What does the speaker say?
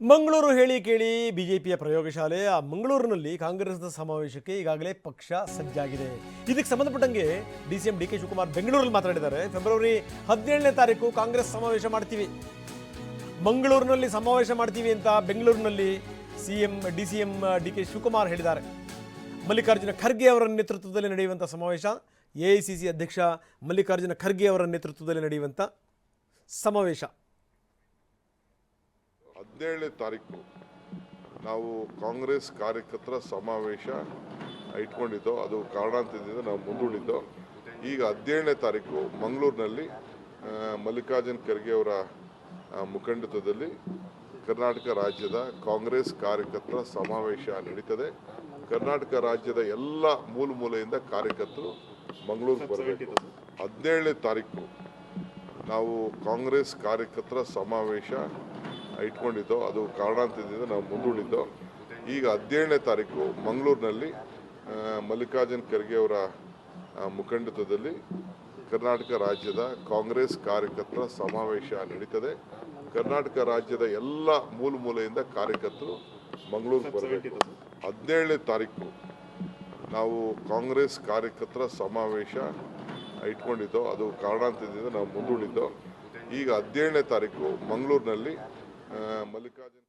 ಮಂಗಳೂರು ಹೇಳಿ ಕೇಳಿ ಬಿಜೆಪಿಯ ಪ್ರಯೋಗಶಾಲೆ ಆ ಮಂಗಳೂರಿನಲ್ಲಿ ಕಾಂಗ್ರೆಸ್ನ ಸಮಾವೇಶಕ್ಕೆ ಈಗಾಗಲೇ ಪಕ್ಷ ಸಜ್ಜಾಗಿದೆ. ಇದಕ್ಕೆ ಸಂಬಂಧಪಟ್ಟಂಗೆ D C M D K Shivakumar ಬೆಂಗಳೂರಲ್ಲಿ ಮಾತನಾಡಿದ್ದಾರೆ. ಫೆಬ್ರವರಿ ಹದಿನೇಳನೇ ತಾರೀಕು ಕಾಂಗ್ರೆಸ್ ಸಮಾವೇಶ ಮಾಡ್ತೀವಿ. ಮಂಗಳೂರಿನಲ್ಲಿ ಸಮಾವೇಶ ಮಾಡ್ತೀವಿ ಅಂತ ಬೆಂಗಳೂರಿನಲ್ಲಿ C M, D C M, D K Shivakumar ಹೇಳಿದ್ದಾರೆ. ಮಲ್ಲಿಕಾರ್ಜುನ ಖರ್ಗೆ ಅವರ ನೇತೃತ್ವದಲ್ಲಿ ನಡೆಯುವಂಥ ಸಮಾವೇಶ, ಎ ಐ ಸಿ ಸಿ ಅಧ್ಯಕ್ಷ ಮಲ್ಲಿಕಾರ್ಜುನ ಖರ್ಗೆ ಅವರ ನೇತೃತ್ವದಲ್ಲಿ ನಡೆಯುವಂಥ ಸಮಾವೇಶ. ಹದಿನೇಳನೇ ತಾರೀಕು ನಾವು ಕಾಂಗ್ರೆಸ್ ಕಾರ್ಯಕರ್ತರ ಸಮಾವೇಶ ಇಟ್ಕೊಂಡಿದ್ದೋ ಅದು ಕಾರಣಾಂತರದಿಂದ ನಾವು ಮುಂದೂಡಿದ್ದೋ. ಈಗ ಹದಿನೇಳನೇ ತಾರೀಕು ಮಂಗಳೂರಿನಲ್ಲಿ ಮಲ್ಲಿಕಾರ್ಜುನ್ ಖರ್ಗೆ ಅವರ ಮುಖಂಡತ್ವದಲ್ಲಿ ಕರ್ನಾಟಕ ರಾಜ್ಯದ ಕಾಂಗ್ರೆಸ್ ಕಾರ್ಯಕರ್ತರ ಸಮಾವೇಶ ನಡೀತದೆ. ಕರ್ನಾಟಕ ರಾಜ್ಯದ ಎಲ್ಲ ಮೂಲ ಮೂಲೆಯಿಂದ ಕಾರ್ಯಕರ್ತರು ಮಂಗಳೂರು ಬರಬೇಕು. ಹದಿನೇಳನೇ ತಾರೀಕು ನಾವು ಕಾಂಗ್ರೆಸ್ ಕಾರ್ಯಕರ್ತರ ಸಮಾವೇಶ ಇಟ್ಕೊಂಡಿದ್ದೋ, ಅದು ಕಾರಣಾಂತರದಿಂದ ನಾವು ಮುಂದೂಡಿದ್ದೋ, ಈಗ ಹದಿನೇಳನೇ ತಾರೀಕು ಮಂಗಳೂರಿನಲ್ಲಿ ಮಲ್ಲಿಕಾರ್ಜುನ ಖರ್ಗೆ ಅವರ ಮುಖಂಡತ್ವದಲ್ಲಿ ಕರ್ನಾಟಕ ರಾಜ್ಯದ ಕಾಂಗ್ರೆಸ್ ಕಾರ್ಯಕರ್ತರ ಸಮಾವೇಶ ನಡೀತದೆ. ಕರ್ನಾಟಕ ರಾಜ್ಯದ ಎಲ್ಲ ಮೂಲ ಮೂಲೆಯಿಂದ ಕಾರ್ಯಕರ್ತರು ಮಂಗಳೂರು ಬರಬೇಕು. ಹದಿನೇಳನೇ ತಾರೀಕು ನಾವು ಕಾಂಗ್ರೆಸ್ ಕಾರ್ಯಕರ್ತರ ಸಮಾವೇಶ ಇಟ್ಕೊಂಡಿದ್ದೋ, ಅದು ಕಾರಣಾಂತರದಿಂದ ನಾವು ಮುಂದೂಡಿದ್ದೋ, ಈಗ ಹದಿನೇಳನೇ ತಾರೀಕು ಮಂಗಳೂರಿನಲ್ಲಿ ಮಲ್ಲಿಕಾರ್ಜುನ್